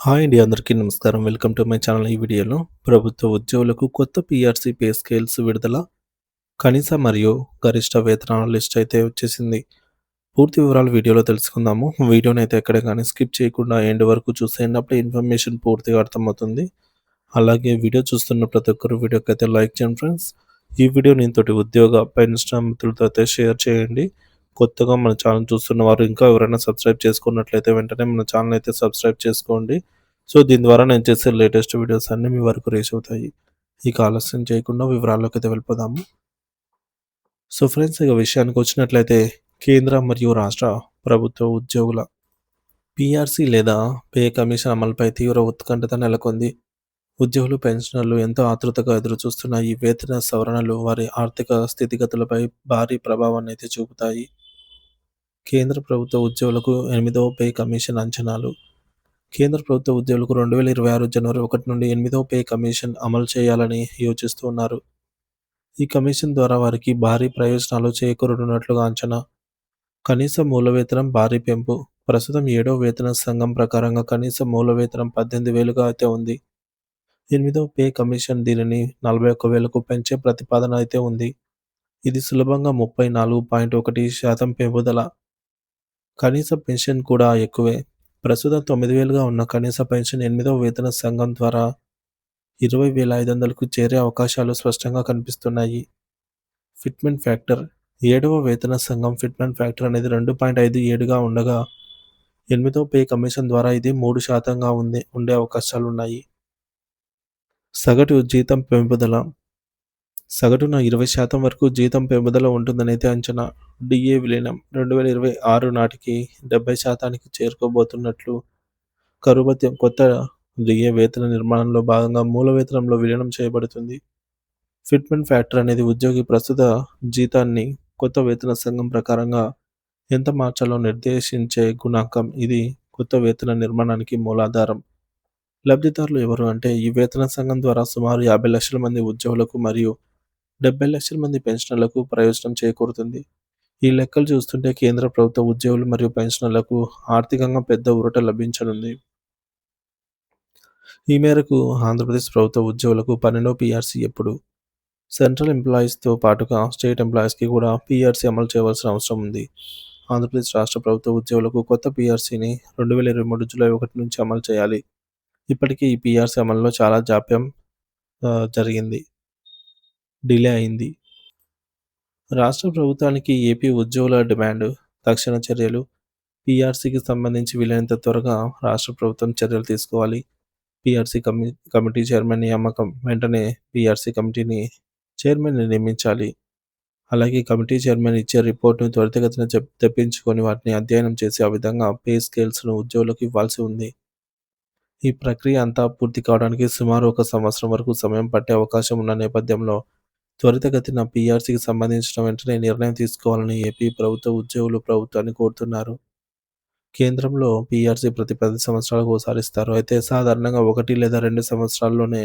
Hi అండి అందరికీ నమస్కారం. Welcome to my channel. ఈ వీడియోలో ప్రభుత్వ ఉద్యోగులకు కొత్త పిఆర్సీ పే స్కేల్స్ విడుదల కనీస మరియు గరిష్ట వేతనాల లిస్ట్ అయితే వచ్చేసింది. పూర్తి వివరాలు వీడియోలో తెలుసుకుందాము. వీడియోని అయితే ఎక్కడ కానీ స్కిప్ చేయకుండా ఎండ్ వరకు చూసేయండి అప్పుడే ఇన్ఫర్మేషన్ పూర్తిగా అర్థమవుతుంది. అలాగే వీడియో చూస్తున్న ప్రతి ఒక్కరు వీడియోకి అయితే లైక్ చేయండి ఫ్రెండ్స్. ఈ వీడియో నేను తోటి ఉద్యోగ పైన మిత్రులతో అయితే షేర్ చేయండి. కొత్తగా మన ఛానల్ చూస్తున్న వారు ఇంకా ఎవరైనా సబ్స్క్రైబ్ చేసుకున్నట్లయితే వెంటనే మన ఛానల్ అయితే సబ్స్క్రైబ్ చేసుకోండి. సో దీని ద్వారా నేను చేసే లేటెస్ట్ వీడియోస్ అన్నీ మీ వరకు రీచ్ అవుతాయి. ఇక ఆలస్యం చేయకుండా వివరాల్లోకి అయితే వెళ్ళిపోదాము. సో ఫ్రెండ్స్ ఇక విషయానికి వచ్చినట్లయితే కేంద్ర మరియు రాష్ట్ర ప్రభుత్వ ఉద్యోగుల పీఆర్సీ లేదా పే కమిషన్ అమలుపై తీవ్ర ఉత్కంఠత నెలకొంది. ఉద్యోగులు పెన్షనర్లు ఎంతో ఆతృతగా ఎదురుచూస్తున్న ఈ వేతన సవరణలు వారి ఆర్థిక స్థితిగతులపై భారీ ప్రభావాన్ని అయితే చూపుతాయి. కేంద్ర ప్రభుత్వ ఉద్యోగులకు ఎనిమిదవ పే కమిషన్ అంచనాలు. కేంద్ర ప్రభుత్వ ఉద్యోగులకు రెండు వేల ఇరవై ఆరు జనవరి ఒకటి నుండి ఎనిమిదవ పే కమిషన్ అమలు చేయాలని యోచిస్తూ ఉన్నారు. ఈ కమిషన్ ద్వారా వారికి భారీ ప్రయోజనాలు చేకూరనున్నట్లుగా అంచనా. కనీస మూల వేతనం భారీ పెంపు. ప్రస్తుతం ఏడో వేతన సంఘం ప్రకారంగా కనీస మూల వేతనం పద్దెనిమిది వేలుగా అయితే ఉంది. ఎనిమిదవ పే కమిషన్ దీనిని నలభై ఒక్క వేలకు పెంచే ప్రతిపాదన అయితే ఉంది. ఇది సులభంగా ముప్పై నాలుగు పాయింట్ ఒకటి శాతం పెంపుదల. కనీస పెన్షన్ కూడా ఎక్కువే. ప్రస్తుతం తొమ్మిది వేలుగా ఉన్న కనీస పెన్షన్ ఎనిమిదవ వేతన సంఘం ద్వారా ఇరవై వేల ఐదు వందలకు చేరే అవకాశాలు స్పష్టంగా కనిపిస్తున్నాయి. Fitment factor. ఏడవ వేతన సంఘం ఫిట్మెంట్ ఫ్యాక్టర్ అనేది రెండు పాయింట్ ఐదు ఏడుగా ఉండగా ఎనిమిదవ పే కమిషన్ ద్వారా ఇది మూడు శాతంగా ఉంది ఉండే అవకాశాలు ఉన్నాయి సగటు జీతం పెంపుదల. సగటున ఇరవై శాతం వరకు జీతం పెంపుదల ఉంటుందనైతే అంచనా. డిఏ విలీనం రెండు వేల ఇరవై ఆరు నాటికి డెబ్బై శాతానికి చేరుకోబోతున్నట్లు కరుబత్యం కొత్త డిఏ వేతన నిర్మాణంలో భాగంగా మూల వేతనంలో విలీనం చేయబడుతుంది. ఫిట్మెంట్ ఫ్యాక్టర్ అనేది ఉద్యోగి ప్రస్తుత జీతాన్ని కొత్త వేతన సంఘం ప్రకారంగా ఎంత మార్చాలో నిర్దేశించే గుణాంకం ఇది కొత్త వేతన నిర్మాణానికి మూలాధారం. లబ్ధిదారులు ఎవరు అంటే ఈ వేతన సంఘం ద్వారా సుమారు యాభై లక్షల మంది ఉద్యోగులకు మరియు డెబ్బై లక్షల మంది పెన్షనర్లకు ప్రయోజనం చేకూరుతుంది. ఈ లెక్కలు చూస్తుంటే కేంద్ర ప్రభుత్వ ఉద్యోగులు మరియు పెన్షనర్లకు ఆర్థికంగా పెద్ద ఊరట లభించనుంది. ఈ మేరకు ఆంధ్రప్రదేశ్ ప్రభుత్వ ఉద్యోగులకు పన్నెండో పీఆర్సీ ఎప్పుడు సెంట్రల్ ఎంప్లాయీస్తో పాటుగా స్టేట్ ఎంప్లాయీస్కి కూడా పీఆర్సీ అమలు చేయవలసిన అవసరం ఉంది. ఆంధ్రప్రదేశ్ రాష్ట్ర ప్రభుత్వ ఉద్యోగులకు కొత్త పీఆర్సీని రెండు వేల ఇరవై మూడు జూలై ఒకటి నుంచి అమలు చేయాలి. ఇప్పటికీ ఈ పీఆర్సీ అమలులో చాలా జాప్యం జరిగింది. డిలే అయింది. రాష్ట్ర ప్రభుత్వానికి ఏపీ ఉద్యోగుల డిమాండ్ తక్షణ చర్యలు పీఆర్సీకి సంబంధించి వీలైనంత త్వరగా రాష్ట్ర ప్రభుత్వం చర్యలు తీసుకోవాలి. పీఆర్సీ కమి కమిటీ చైర్మన్ నియామకం వెంటనే పీఆర్సీ కమిటీని చైర్మన్ని నియమించాలి. అలాగే కమిటీ చైర్మన్ ఇచ్చే రిపోర్ట్ను త్వరితగతిన తెప్పించుకొని వాటిని అధ్యయనం చేసి ఆ విధంగా పే స్కేల్స్ను ఉద్యోగులకు ఇవ్వాల్సి ఉంది. ఈ ప్రక్రియ అంతా పూర్తి కావడానికి సుమారు ఒక సంవత్సరం వరకు సమయం పట్టే అవకాశం ఉన్న నేపథ్యంలో త్వరితగతిన పీఆర్సీకి సంబంధించిన వెంటనే నిర్ణయం తీసుకోవాలని ఏపీ ప్రభుత్వ ఉద్యోగులు ప్రభుత్వాన్ని కోరుతున్నారు. కేంద్రంలో పీఆర్సీ ప్రతి పది సంవత్సరాలకు ఒకసారి ఇస్తారు. అయితే సాధారణంగా ఒకటి లేదా రెండు సంవత్సరాల్లోనే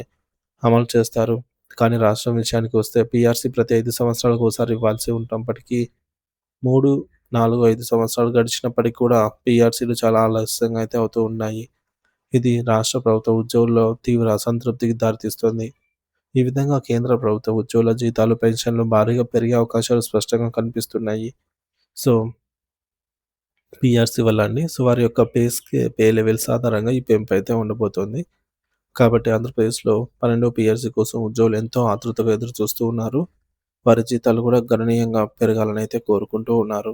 అమలు చేస్తారు. కానీ రాష్ట్రం విషయానికి వస్తే పీఆర్సీ ప్రతి ఐదు సంవత్సరాలకు ఒకసారి ఇవ్వాల్సి ఉన్నప్పటికీ మూడు నాలుగు ఐదు సంవత్సరాలు గడిచినప్పటికీ కూడా పీఆర్సీలు చాలా ఆలస్యంగా అయితే అవుతూ ఉన్నాయి. ఇది రాష్ట్ర ప్రభుత్వ ఉద్యోగుల్లో తీవ్ర అసంతృప్తికి దారితీస్తుంది. ఈ విధంగా కేంద్ర ప్రభుత్వ ఉద్యోగుల జీతాలు పెన్షన్లు భారీగా పెరిగే అవకాశాలు స్పష్టంగా కనిపిస్తున్నాయి. సో పిఆర్సీ వల్ల అండి. సో వారి యొక్క పేస్ పే లెవెల్స్ ఆధారంగా ఈ పెంపు అయితే ఉండబోతోంది. కాబట్టి ఆంధ్రప్రదేశ్లో పన్నెండో పిఆర్సీ కోసం ఉద్యోగులు ఎంతో ఆతృతగా ఎదురు చూస్తూ ఉన్నారు. వారి జీతాలు కూడా గణనీయంగా పెరగాలని అయితే కోరుకుంటూ ఉన్నారు.